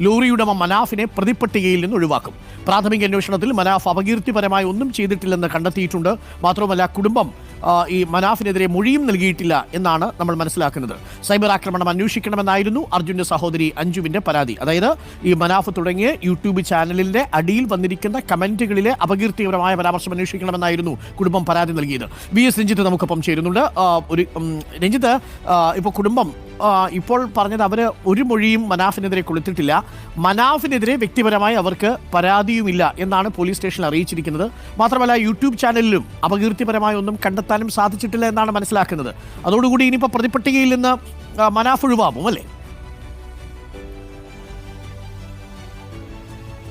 Lorry ഉടമ മനാഫിനെ പ്രതിപ്പട്ടികയിൽ നിന്ന് ഒഴിവാക്കും. പ്രാഥമിക അന്വേഷണത്തിൽ മനാഫ് അപകീർത്തിപരമായി ഒന്നും ചെയ്തിട്ടില്ലെന്ന് കണ്ടെത്തിയിട്ടുണ്ട്. മാത്രമല്ല കുടുംബം ഈ മനാഫിനെതിരെ മൊഴിയും നൽകിയിട്ടില്ല എന്നാണ് നമ്മൾ മനസ്സിലാക്കുന്നത്. സൈബർ ആക്രമണം അന്വേഷിക്കണമെന്നായിരുന്നു അർജുന്റെ സഹോദരി അഞ്ജുവിന്റെ പരാതി. അതായത് ഈ മനാഫ് തുടങ്ങിയ യൂട്യൂബ് ചാനലിന്റെ അടിയിൽ വന്നിരിക്കുന്ന കമന്റുകളിലെ അപകീർത്തിപരമായ പരാമർശം അന്വേഷിക്കണമെന്നായിരുന്നു കുടുംബം പരാതി നൽകിയത്. വി എസ് രഞ്ജിത്ത് നമുക്കൊപ്പം ചേരുന്നുണ്ട്. ഒരു രഞ്ജിത്ത് ഇപ്പോൾ കുടുംബം ഇപ്പോൾ പറഞ്ഞത് അവർ ഒരു മൊഴിയും മനാഫിനെതിരെ കൊടുത്തിട്ടില്ല മനാഫിനെതിരെ വ്യക്തിപരമായി അവർക്ക് പരാതിയുമില്ല എന്നാണ് പോലീസ് സ്റ്റേഷനിൽ അറിയിച്ചിരിക്കുന്നത്. മാത്രമല്ല യൂട്യൂബ് ചാനലിലും അപകീർത്തിപരമായ ഒന്നും കണ്ടെത്താനും സാധിച്ചിട്ടില്ല എന്നാണ് മനസ്സിലാക്കുന്നത്. അതോടുകൂടി ഇനിയിപ്പോൾ പ്രതിപട്ടികയിൽ നിന്ന് മനാഫ് ഒഴിവാകും അല്ലേ?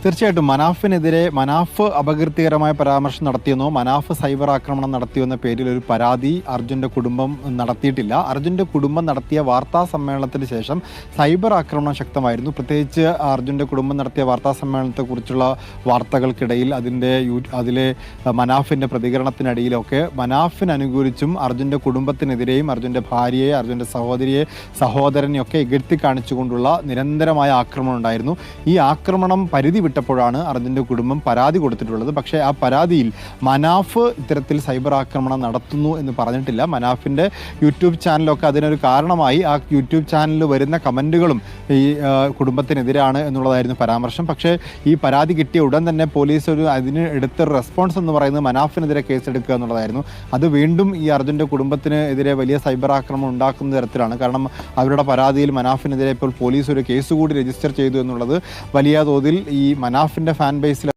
തീർച്ചയായിട്ടും മനാഫിനെതിരെ മനാഫ് അപകീർത്തികരമായ പരാമർശം നടത്തിയെന്നോ മനാഫ് സൈബർ ആക്രമണം നടത്തിയെന്ന പേരിൽ ഒരു പരാതി അർജുന്റെ കുടുംബം നടത്തിയിട്ടില്ല. അർജുന്റെ കുടുംബം നടത്തിയ വാർത്താ സമ്മേളനത്തിന് ശേഷം സൈബർ ആക്രമണം ശക്തമായിരുന്നു. പ്രത്യേകിച്ച് അർജുന്റെ കുടുംബം നടത്തിയ വാർത്താ സമ്മേളനത്തെക്കുറിച്ചുള്ള വാർത്തകൾക്കിടയിൽ അതിന്റെ യൂ അതിലെ മനാഫിന്റെ പ്രതികരണത്തിനിടയിലൊക്കെ മനാഫിന് അനുകൂലിച്ചും അർജുന്റെ കുടുംബത്തിനെതിരെയും അർജുന്റെ ഭാര്യയെ അർജുന്റെ സഹോദരിയെ സഹോദരനെയൊക്കെ ഇകഴ്ത്തി കാണിച്ചുകൊണ്ടുള്ള നിരന്തരമായ ആക്രമണം ഉണ്ടായിരുന്നു. ഈ ആക്രമണം പരിധി വിട്ടപ്പോഴാണ് അർജുന്റെ കുടുംബം പരാതി കൊടുത്തിട്ടുള്ളത്. പക്ഷേ ആ പരാതിയിൽ മനാഫ് ഇത്തരത്തിൽ സൈബർ ആക്രമണം നടത്തുന്നു എന്ന് പറഞ്ഞിട്ടില്ല. മനാഫിന്റെ യൂട്യൂബ് ചാനലൊക്കെ അതിനൊരു കാരണമായി. ആ യൂട്യൂബ് ചാനലിൽ വരുന്ന കമന്റുകളും ഈ കുടുംബത്തിനെതിരാണ് എന്നുള്ളതായിരുന്നു പരാമർശം. പക്ഷേ ഈ പരാതി കിട്ടിയ ഉടൻ തന്നെ പോലീസ് ഒരു അതിന് എടുത്ത റെസ്പോൺസ് എന്ന് പറയുന്നത് മനാഫിനെതിരെ കേസെടുക്കുക എന്നുള്ളതായിരുന്നു. അത് വീണ്ടും ഈ അർജുന്റെ കുടുംബത്തിന് എതിരെ വലിയ സൈബർ ആക്രമണം ഉണ്ടാക്കുന്ന തരത്തിലാണ്. കാരണം അവരുടെ പരാതിയിൽ മനാഫിനെതിരെ ഇപ്പോൾ പോലീസ് ഒരു കേസ് കൂടി രജിസ്റ്റർ ചെയ്തു എന്നുള്ളത് വലിയ തോതിൽ ഈ മനാഫിന്റെ ഫാൻ ബേസിൽ